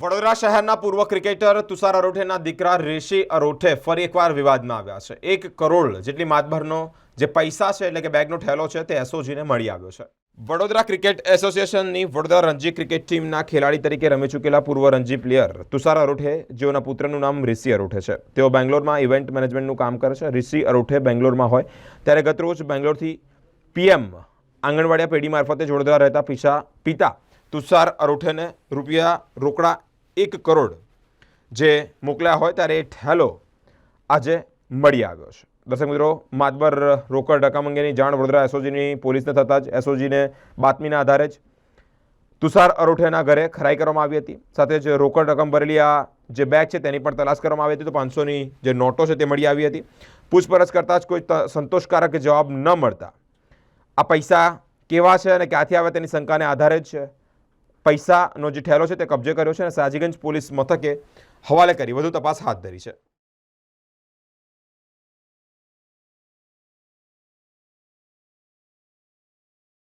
વડોદરા શહેરના પૂર્વ ક્રિકેટર તુષાર અરોઠેના દીકરા ઋષિ અરોઠે ફરી એકવાર વિવાદમાં આવ્યા છે. એક કરોડ જેટલી માતભરનો જે પૈસા છે, એટલે કે બેગનો ઠેલો છે, તે એસઓજીને મળી આવ્યો છે. વડોદરા ક્રિકેટ એસોસિએશનની વડોદરા રણજી ક્રિકેટ ટીમના ખેલાડી તરીકે રમી ચૂકેલા પૂર્વ રણજી પ્લેયર તુષાર અરોઠે, જેઓના પુત્રનું નામ રિષિ અરોઠે છે. તેઓ બેંગ્લોરમાં ઇવેન્ટ મેનેજમેન્ટનું કામ કરે છે. રિષિ અરોઠે બેંગ્લોરમાં હોય, ત્યારે ગતરોજ બેંગ્લોરથી પીએમ આંગણવાડિયા પેઢી મારફતે વડોદરા રહેતા પિતા પિતા તુષાર અરોઠેને રૂપિયા રોકડા એક કરોડ જે મોકલ્યા હોય ત્યારે એ ઠેલો આજે મળી આવ્યો છે. દર્શક મિત્રો, માતબર રોકડ રકમ અંગેની જાણ વડોદરા એસઓજીની પોલીસને થતાં જ એસઓજીને બાતમીના આધારે જ તુષાર અરોઠિયાના ઘરે ખરાઈ કરવામાં આવી હતી. સાથે જ રોકડ રકમ ભરેલી આ જે બેગ છે તેની પણ તલાશ કરવામાં આવી હતી. તો પાંચસોની જે નોટો છે તે મળી આવી હતી. પૂછપરછ કરતાં જ કોઈ સંતોષકારક જવાબ ન મળતા. આ પૈસા કેવા છે અને ક્યાંથી આવે તેની શંકાને આધારે જ પૈસાનો જે ઠેલો છે તે કબજે કર્યો છે અને સાજીગંજ પોલીસ મથકે હવાલે કરી. વધુ તપાસ હાથ ધરી છે.